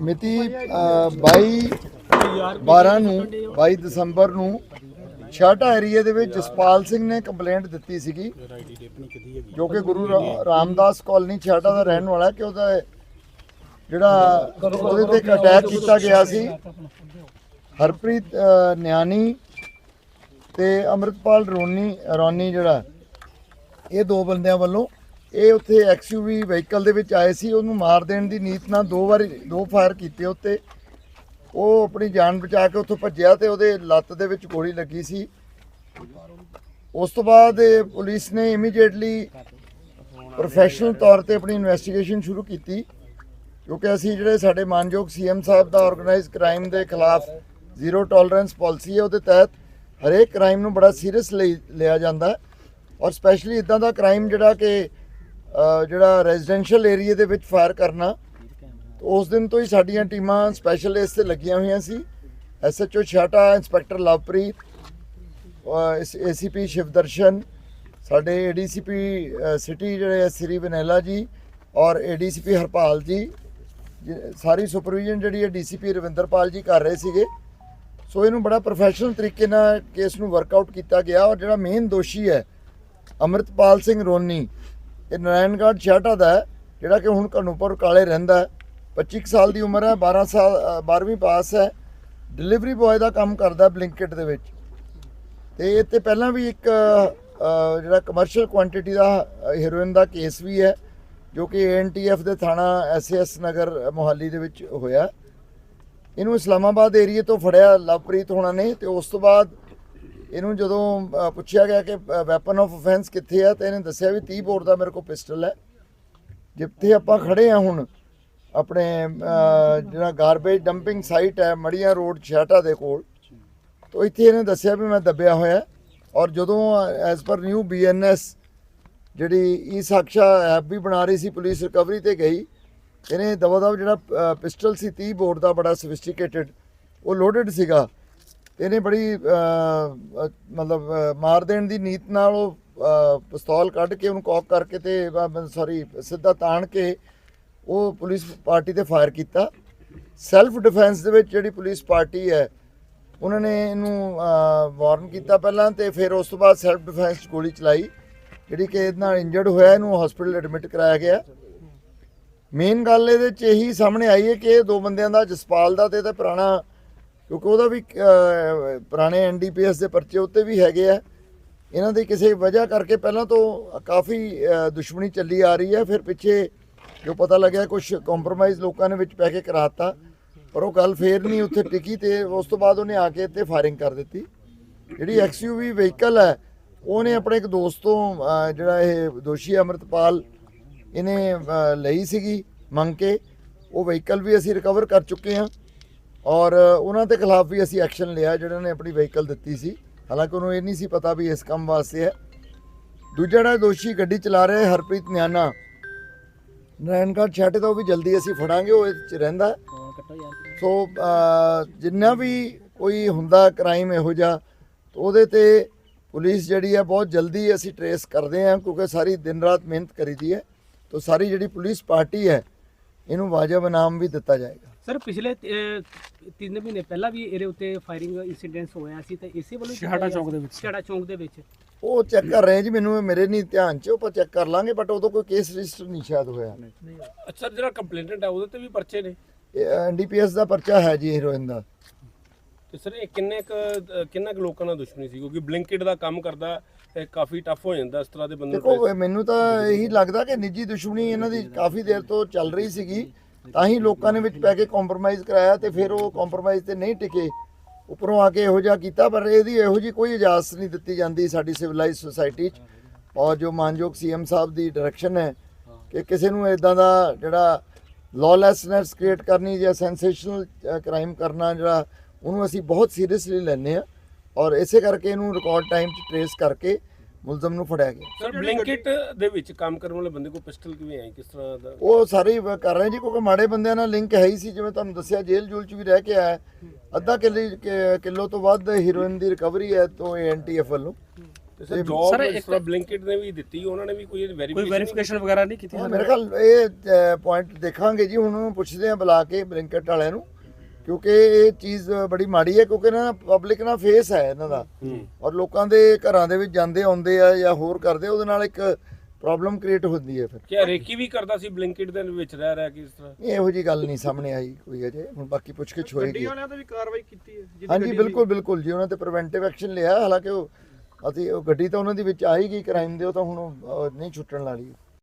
ਮਿਤੀ ਅ, 22 12 ਨੂੰ 22 ਦਸੰਬਰ ਨੂੰ ਛਾਟਾ ਏਰੀਆ ਦੇ ਵਿੱਚ ਜਸਪਾਲ ਸਿੰਘ ਨੇ ਕੰਪਲੇਂਟ ਦਿੱਤੀ ਸੀਗੀ ਜੋ ਕਿ ਗੁਰੂ ਰਾਮਦਾਸ ਕਾਲਨੀ ਛਾਟਾ ਦਾ ਰਹਿਣ ਵਾਲਾ ਹੈ ਕਿ ਉਹਦਾ ਜਿਹੜਾ ਉਹਦੇ ਤੇ ਇੱਕ ਅਟੈਕ ਕੀਤਾ ਗਿਆ ਸੀ। ਹਰਪ੍ਰੀਤ ਨਿਆਣੀ ਤੇ ਅਮਰਿਤਪਾਲ ਰੋਨੀ ਰੋਨੀ ਜਿਹੜਾ ਇਹ ਦੋ ਬੰਦਿਆਂ ਵੱਲੋਂ ਇਹ ਉੱਥੇ ਐਕਸਯੂਵੀ ਵਹੀਕਲ ਦੇ ਵਿੱਚ ਆਏ ਸੀ, ਉਹਨੂੰ ਮਾਰ ਦੇਣ ਦੀ ਨੀਤ ਨਾਲ ਦੋ ਵਾਰੀ, ਦੋ ਫਾਇਰ ਕੀਤੇ ਉੱਤੇ। ਉਹ ਆਪਣੀ ਜਾਨ ਬਚਾ ਕੇ ਉੱਥੋਂ ਭੱਜਿਆ ਤੇ ਉਹਦੇ ਲੱਤ ਦੇ ਵਿੱਚ ਗੋਲੀ ਲੱਗੀ ਸੀ। ਉਸ ਤੋਂ ਬਾਅਦ ਪੁਲਿਸ ਨੇ ਇਮੀਡੀਏਟਲੀ ਪ੍ਰੋਫੈਸ਼ਨਲ ਤੌਰ ਤੇ ਆਪਣੀ ਇਨਵੈਸਟੀਗੇਸ਼ਨ ਸ਼ੁਰੂ ਕੀਤੀ, ਕਿਉਂਕਿ ਅਸੀਂ ਜਿਹੜੇ ਸਾਡੇ ਮਾਨਯੋਗ ਸੀਐਮ ਸਾਹਿਬ ਦਾ ਆਰਗੇਨਾਈਜ਼ ਕ੍ਰਾਈਮ ਦੇ ਖਿਲਾਫ ਜ਼ੀਰੋ ਟੋਲਰੈਂਸ ਪਾਲਿਸੀ ਹੈ, ਉਹਦੇ ਤਹਿਤ ਹਰੇਕ ਕ੍ਰਾਈਮ ਨੂੰ ਬੜਾ ਸੀਰੀਅਸ ਲਿਆ ਜਾਂਦਾ ਔਰ ਸਪੈਸ਼ਲੀ ਇਦਾਂ ਦਾ ਕ੍ਰਾਈਮ ਜਿਹੜਾ ਕਿ ਜਿਹੜਾ ਰੈਜ਼ੀਡੈਂਸ਼ੀਅਲ ਏਰੀਆ ਦੇ ਵਿੱਚ ਫਾਇਰ ਕਰਨਾ ਉਸ ਦਿਨ ਤੋਂ ਹੀ ਸਾਡੀਆਂ ਟੀਮਾਂ ਸਪੈਸ਼ਲ ਇਸ ਤੇ ਲੱਗੀਆਂ ਹੋਈਆਂ ਸੀ। SHO ਛਾਟਾ, inspector Lovepreet ACP Shivdarshan, ਸਾਡੇ ਏਡੀਸੀਪੀ ਸਿਟੀ ਜਿਹੜੇ ਆ, ਸ੍ਰੀ ਵਨੈਲਾ ਜੀ ਔਰ ਏਡੀਸੀਪੀ ਹਰਪਾਲ ਜੀ, ਜਿ- ਸਾਰੀ ਸੁਪਰਵੀਜ਼ਨ ਜਿਹੜੀ ਹੈ ਡੀਸੀਪੀ ਰਵਿੰਦਰਪਾਲ ਜੀ ਕਰ ਰਹੇ ਸੀਗੇ। ਸੋ ਇਹਨੂੰ ਬੜਾ ਪ੍ਰੋਫੈਸ਼ਨਲ ਤਰੀਕੇ ਨਾਲ ਕੇਸ ਨੂੰ ਵਰਕਆਊਟ ਕੀਤਾ ਗਿਆ ਔਰ ਜਿਹੜਾ ਮੇਨ ਦੋਸ਼ੀ ਹੈ, ਅਮਰਿਤਪਾਲ ਸਿੰਘ ਰੋਨੀ ਇਹ ਨਾਰਾਇਣਗੜ੍ਹ ਛਾਟਾ ਦਾ ਜਿਹੜਾ ਕਿ ਹੁਣ ਘਣੂਪੁਰ ਕਾਲੇ ਰਹਿੰਦਾ ਹੈ। 25 ਕੁ ਸਾਲ ਦੀ ਉਮਰ ਹੈ 12 ਸਾਲ ਅ, 12ਵੀਂ ਪਾਸ ਹੈ। ਡਿਲੀਵਰੀ ਬॉय ਦਾ ਕੰਮ ਕਰਦਾ ਬਲਿੰਕਟ ਦੇ ਵਿੱਚ। ਤੇ ਇਹ ਤੇ ਪਹਿਲਾਂ ਵੀ ਇੱਕ ਜਿਹੜਾ ਕਮਰਸ਼ੀਅਲ ਕੁਆਂਟੀਟੀ ਦਾ ਹੀਰੋਇਨ ਦਾ ਕੇਸ ਵੀ ਹੈ ਜੋ ਕਿ ਐਨਟੀਐਫ ਦੇ ਥਾਣਾ ਐਸਐਸ ਨਗਰ ਮੋਹਾਲੀ ਦੇ ਵਿੱਚ ਹੋਇਆ। ਇਹਨੂੰ ਇਸਲਾਮਾਬਾਦ ਏਰੀਏ ਤੋਂ ਫੜਿਆ ਲਵਪ੍ਰੀਤ ਹੋਣਾ ਨੇ ਤੇ ਉਸ ਤੋਂ ਬਾਅਦ ਇਹਨੂੰ ਜਦੋਂ ਪੁੱਛਿਆ ਗਿਆ ਕਿ ਵੈਪਨ ਆਫ ਆਫੈਂਸ ਕਿੱਥੇ ਹੈ ਤਾਂ ਇਹਨੇ ਦੱਸਿਆ ਵੀ 30 ਬੋਰ ਦਾ ਮੇਰੇ ਕੋਲ ਪਿਸਟਲ ਹੈ। ਜਿੱਥੇ ਆਪਾਂ ਖੜੇ ਆ ਹੁਣ, ਆਪਣੇ ਜਿਹੜਾ ਗਾਰਬੇਜ ਡੰਪਿੰਗ ਸਾਈਟ ਹੈ, ਮੜੀਆਂ ਰੋਡ ਛਾਟਾ ਦੇ ਕੋਲ, ਤੋ ਇੱਥੇ ਇਹਨੇ ਦੱਸਿਆ ਵੀ ਮੈਂ ਦੱਬਿਆ ਹੋਇਆ ਔਰ ਜਦੋਂ ਐਜ਼ ਪਰ ਨਿਊ ਬੀਐਨਐਸ ਜਿਹੜੀ ਈ ਸਾਕਸ਼ਾ ਐਪ ਵੀ ਬਣਾ ਰਹੀ ਸੀ ਪੁਲਿਸ ਰਿਕਵਰੀ ਤੇ ਗਈ, ਇਹਨੇ ਦਵਾ ਦਵ ਜਿਹੜਾ ਪਿਸਟਲ ਸੀ 30 ਬੋਰ ਦਾ ਬੜਾ ਸੋਫਿਸਟੀਕੇਟਡ ਉਹ ਲੋਡਡ ਸੀਗਾ। ਇਹਨੇ ਬੜੀ ਮਤਲਬ ਮਾਰ ਦੇਣ ਦੀ ਨੀਤ ਨਾਲ ਉਹ ਪਿਸਤੌਲ ਕੱਢ ਕੇ ਉਹਨੂੰ ਕੌਕ ਕਰਕੇ ਤੇ ਸੌਰੀ ਸਿੱਧਾ ਤਾਣ ਕੇ ਉਹ ਪੁਲਿਸ ਪਾਰਟੀ ਤੇ ਫਾਇਰ ਕੀਤਾ। ਸੈਲਫ ਡਿਫੈਂਸ ਦੇ ਵਿੱਚ ਜਿਹੜੀ ਪੁਲਿਸ ਪਾਰਟੀ ਹੈ, ਉਹਨਾਂ ਨੇ ਇਹਨੂੰ ਵਾਰਨ ਕੀਤਾ ਪਹਿਲਾਂ ਤੇ ਫਿਰ ਉਸ ਤੋਂ ਬਾਅਦ ਸੈਲਫ ਡਿਫੈਂਸ 'ਚ ਗੋਲੀ ਚਲਾਈ, ਜਿਹੜੀ ਕਿ ਇਹਦੇ ਨਾਲ ਇੰਜਰਡ ਹੋਇਆ, ਇਹਨੂੰ ਹਸਪੀਟਲ ਐਡਮਿਟ ਕਰਾਇਆ ਗਿਆ। ਮੇਨ ਗੱਲ ਇਹਦੇ 'ਚ ਇਹੀ ਸਾਹਮਣੇ ਆਈ ਹੈ ਕਿ ਇਹ ਦੋ ਬੰਦਿਆਂ ਦਾ, ਜਸਪਾਲ ਦਾ ਤੇ ਇਹਦਾ ਪੁਰਾਣਾ ਕਿਉਂਕਿ ਉਹਦਾ ਵੀ ਅਹ, ਪੁਰਾਣੇ ਐਨਡੀਪੀਐਸ ਦੇ ਪਰਚੇ ਉੱਤੇ ਵੀ ਹੈਗੇ ਆ। ਇਹਨਾਂ ਦੀ ਕਿਸੇ ਵਜ੍ਹਾ ਕਰਕੇ ਪਹਿਲਾਂ ਤੋਂ ਕਾਫੀ ਦੁਸ਼ਮਣੀ ਚੱਲੀ ਆ ਰਹੀ ਹੈ। ਫਿਰ ਪਿੱਛੇ ਜੋ ਪਤਾ ਲੱਗਿਆ ਕੁਝ ਕੰਪਰੋਮਾਈਜ਼ ਲੋਕਾਂ ਨੇ ਵਿੱਚ ਪੈ ਕੇ ਕਰਾਤਾ। ਪਰ ਉਹ ਗੱਲ ਫੇਰ ਨਹੀਂ ਉੱਥੇ ਟਿਕੀ ਤੇ ਉਸ ਤੋਂ ਬਾਅਦ ਉਹਨੇ ਆ ਕੇ ਇੱਥੇ ਫਾਇਰਿੰਗ ਕਰ ਦਿੱਤੀ। ਜਿਹੜੀ ਐਕਸਯੂਵੀ ਵਹੀਕਲ ਹੈ ਉਹਨੇ ਆਪਣੇ ਇੱਕ ਦੋਸਤ ਤੋਂ ਜਿਹੜਾ ਇਹ ਦੋਸ਼ੀ ਅਮਰਤਪਾਲ ਇਹਨੇ ਲਈ ਸੀਗੀ ਮੰਗ ਕੇ। ਉਹ ਵਹੀਕਲ ਵੀ ਅਸੀਂ ਰਿਕਵਰ ਕਰ ਚੁੱਕੇ ਹਾਂ। ਔਰ ਉਹਨਾਂ ਦੇ ਖਿਲਾਫ ਵੀ ਅਸੀਂ ਐਕਸ਼ਨ ਲਿਆ ਜਿਹੜਾ ਨੇ ਆਪਣੀ ਵਹੀਕਲ ਦਿੱਤੀ ਸੀ। ਹਾਲਾਂਕਿ ਉਹਨੂੰ ਇਹ ਨਹੀਂ ਸੀ ਪਤਾ ਵੀ ਇਸ ਕੰਮ ਵਾਸਤੇ ਹੈ। ਦੂਜਾ ਜਿਹੜਾ ਦੋਸ਼ੀ ਗੱਡੀ ਚਲਾ ਰਿਹਾ ਹੈ ਹਰਪ੍ਰੀਤ ਨਿਆਣਾ। ਨਾਰਾਇਣਗੜ੍ਹ ਛਾਟੇ ਤੋਂ ਵੀ ਜਲਦੀ ਅਸੀਂ ਫੜਾਂਗੇ ਉਹ ਇਹ 'ਚ ਰਹਿੰਦਾ। ਸੋ ਜਿੰਨਾ ਵੀ ਕੋਈ ਹੁੰਦਾ ਕ੍ਰਾਈਮ ਇਹੋ ਜਿਹਾ ਉਹਦੇ ਤੇ ਪੁਲਿਸ ਜਿਹੜੀ ਹੈ ਬਹੁਤ ਜਲਦੀ ਅਸੀਂ ਟਰੇਸ ਕਰਦੇ ਹਾਂ ਕਿਉਂਕਿ ਸਾਰੀ ਦਿਨ ਰਾਤ ਮਿਹਨਤ ਕਰੀਦੀ ਹੈ। ਤਾਂ ਸਾਰੀ ਜਿਹੜੀ ਪੁਲਿਸ ਪਾਰਟੀ ਹੈ ਇਹਨੂੰ ਵਾਜਬ ਇਨਾਮ ਵੀ ਦਿੱਤਾ ਜਾਏਗਾ। ਸਰ ਪਿਛਲੇ 3 ਮਹੀਨੇ ਪਹਿਲਾਂ ਵੀ ਇਹਦੇ ਉੱਤੇ ਫਾਇਰਿੰਗ ਇਨਸੀਡੈਂਟਸ ਹੋਇਆ ਸੀ ਤੇ ਇਸੇ ਵੱਲੋਂ ਛਾਟਾ ਚੌਕ ਦੇ ਵਿੱਚ। ਛਾਟਾ ਚੌਂਕ ਦੇ ਵਿੱਚ। ਉਹ ਚੈੱਕ ਕਰ ਰਹੇ ਜੀ ਮੈਨੂੰ ਮੇਰੇ ਨਹੀਂ ਧਿਆਨ 'ਚ ਉਹ ਚੈੱਕ ਕਰ ਲਾਂਗੇ ਬਟ ਉਦੋਂ ਕੋਈ ਕੇਸ ਰਜਿਸਟਰ ਨਹੀਂ ਸ਼ਾਇਦ ਹੋਇਆ। ਅੱਛਾ ਜਿਹੜਾ ਕੰਪਲੇਂਟਡ ਹੈ ਉਹਦੇ ਤੇ ਵੀ ਪਰਚੇ ਨੇ? ਐਨਡੀਪੀਐਸ ਦਾ ਪਰਚਾ ਹੈ ਜੀ ਹੀਰੋਇਨ ਦਾ ਤੇ ਸਰ ਇਹ ਕਿੰਨੇ ਕ ਕਿੰਨਾ ਕੁ ਲੋਕਾਂ ਨਾਲ ਦੁਸ਼ਮਣੀ ਸੀ? ਕਿਉਂਕਿ ਬਲਿੰਕਿਟ ਦਾ ਕੰਮ ਕਰਦਾ ਇਹ ਕਾਫੀ ਟਫ ਹੋ ਜਾਂਦਾ ਇਸ ਤਰ੍ਹਾਂ ਦੇ ਬੰਦੇ ਨੂੰ ਦੇਖੋ ਮੈਨੂੰ ਤਾਂ ਇਹੀ ਲੱਗਦਾ ਕਿ ਨਿੱਜੀ ਦੁਸ਼ਮਣੀ ਇਹਨਾਂ ਦੀ ਕਾਫੀ ਦੇਰ ਤੋਂ ਚੱਲ ਰਹੀ ਸੀਗੀ। ਤਾਂ ਹੀ ਲੋਕਾਂ ਨੇ ਵਿੱਚ ਪੈ ਕੇ ਕੰਪਰੋਮਾਈਜ਼ ਕਰਾਇਆ ਤੇ ਫਿਰ ਉਹ ਕੰਪਰੋਮਾਈਜ਼ ਤੇ ਨਹੀਂ ਟਿਕੇ। ਉੱਪਰੋਂ ਆ ਕੇ ਇਹੋ ਜਿਹਾ ਕੀਤਾ, ਪਰ ਇਹਦੀ ਇਹੋ ਜੀ ਕੋਈ ਇਜਾਜ਼ਤ ਨਹੀਂ ਦਿੱਤੀ ਜਾਂਦੀ ਸਾਡੀ ਸਿਵਲਾਈਜ਼ ਸੁਸਾਇਟੀ 'ਚ। ਔਰ ਜੋ ਮਾਨਯੋਗ ਸੀਐਮ ਸਾਹਿਬ ਦੀ ਡਾਇਰੈਕਸ਼ਨ ਹੈ ਕਿ ਕਿਸੇ ਨੂੰ ਇਦਾਂ ਦਾ ਜਿਹੜਾ ਲawlessness ਕ੍ਰੀਏਟ ਕਰਨੀ ਜਾਂ ਸੈਂਸੇਸ਼ਨਲ ਕ੍ਰਾਈਮ ਕਰਨਾ ਜਿਹੜਾ, ਉਹਨੂੰ ਅਸੀਂ ਬਹੁਤ ਸੀਰੀਅਸਲੀ ਲੈਂਦੇ ਆ ਔਰ ਇਸੇ ਕਰਕੇ ਇਹਨੂੰ ਰਿਕਾਰਡ ਟਾਈਮ 'ਚ ਟਰੇਸ ਕਰਕੇ ਮੁਲਜ਼ਮ ਨੂੰ ਫੜਿਆ ਗਿਆ। ਸਰ ਬਲਿੰਕਿਟ ਦੇ ਵਿੱਚ ਕੰਮ ਕਰਨ ਵਾਲੇ ਬੰਦੇ ਕੋਲ ਪਿਸਟਲ ਕਿਵੇਂ ਆਈ? ਕਿਸ ਤਰ੍ਹਾਂ ਦਾ? ਉਹ ਸਾਰੇ ਹੀ ਕਰ ਰਹੇ ਜੀ ਕਿਉਂਕਿ ਮਾੜੇ ਬੰਦਿਆਂ ਨਾਲ ਲਿੰਕ ਹੈ ਹੀ ਸੀ ਜਿਵੇਂ ਤੁਹਾਨੂੰ ਦੱਸਿਆ ਜੇਲ੍ਹ ਜੂਲ ਚ ਵੀ ਰਹਿ ਕੇ ਆਇਆ। ਅੱਧਾ ਕਿੱਲੇ ਤੋਂ ਵੱਧ ਹੀਰੋਇਨ ਦੀ ਰਿਕਵਰੀ ਹੈ ਤੋਂ ਐਨਟੀਐਫ ਵੱਲੋਂ ਸਰ ਜੌਬ ਇਸ ਤਰ੍ਹਾਂ ਬਲਿੰਕਿਟ ਨੇ ਵੀ ਦਿੱਤੀ ਉਹਨਾਂ ਨੇ ਵੀ ਕੋਈ ਕੋਈ ਵੈਰੀਫਿਕੇਸ਼ਨ ਵੈਰੀਫਿਕੇਸ਼ਨ ਵਗੈਰਾ ਨਹੀਂ ਕੀਤੀ ਮੇਰੇ ਖਿਆਲ ਇਹ ਪੁਆਇੰਟ ਦੇਖਾਂਗੇ ਜੀ ਹੁਣ ਉਹਨਾਂ ਨੂੰ ਪੁੱਛਦੇ ਆ ਬੁਲਾ ਕੇ ਬਲਿੰਕਟ ਵਾਲਿਆਂ ਨੂੰ। ਕਿਉਂਕਿ ਇਹ ਚੀਜ਼ ਬੜੀ ਮਾੜੀ ਹੈ ਕਿਉਂਕਿ ਨਾ ਪਬਲਿਕ ਨਾ ਫੇਸ ਹੈ ਇਹਨਾਂ ਦਾ। ਔਰ ਲੋਕਾਂ ਦੇ ਘਰਾਂ ਦੇ ਵਿੱਚ ਜਾਂਦੇ ਆਉਂਦੇ ਆ ਜਾਂ ਹੋਰ ਕਰਦੇ ਉਹਦੇ ਨਾਲ ਇੱਕ ਪ੍ਰੋਬਲਮ ਕ੍ਰੀਏਟ ਹੁੰਦੀ ਹੈ ਫਿਰ। ਕਿ ਰੇਕੀ ਵੀ ਕਰਦਾ ਸੀ ਬਲਿੰਕਿਟ ਦੇ ਵਿੱਚ ਰਹਿ ਰਹਿ ਕੇ ਇਸ ਤਰ੍ਹਾਂ? ਇਹ ਇਹੋ ਜੀ ਗੱਲ ਨਹੀਂ ਸਾਹਮਣੇ ਆਈ ਕੋਈ ਅਜੇ। ਹੁਣ ਬਾਕੀ ਪੁੱਛ ਕੇ ਹੋਏਗੀ ਵਾਲਿਆਂ ਤੇ ਵੀ ਕਾਰਵਾਈ ਕੀਤੀ ਹੈ ਹਾਂਜੀ ਬਿਲਕੁਲ ਬਿਲਕੁਲ ਜੀ ਉਹਨਾਂ ਤੇ ਪ੍ਰੀਵੈਂਟਿਵ ਐਕਸ਼ਨ ਲਿਆ। ਹਾਲਾਂਕਿ ਉਹ ਅਸੀਂ ਉਹ ਗੱਡੀ ਤਾਂ ਉਹਨਾਂ ਦੀ ਵਿੱਚ ਆਈ ਗਈ ਕ੍ਰਾਈਮ ਦੇ ਉਹ ਤਾਂ ਹੁਣ ਨਹੀਂ ਛੁੱਟਣ ਵਾਲੀ।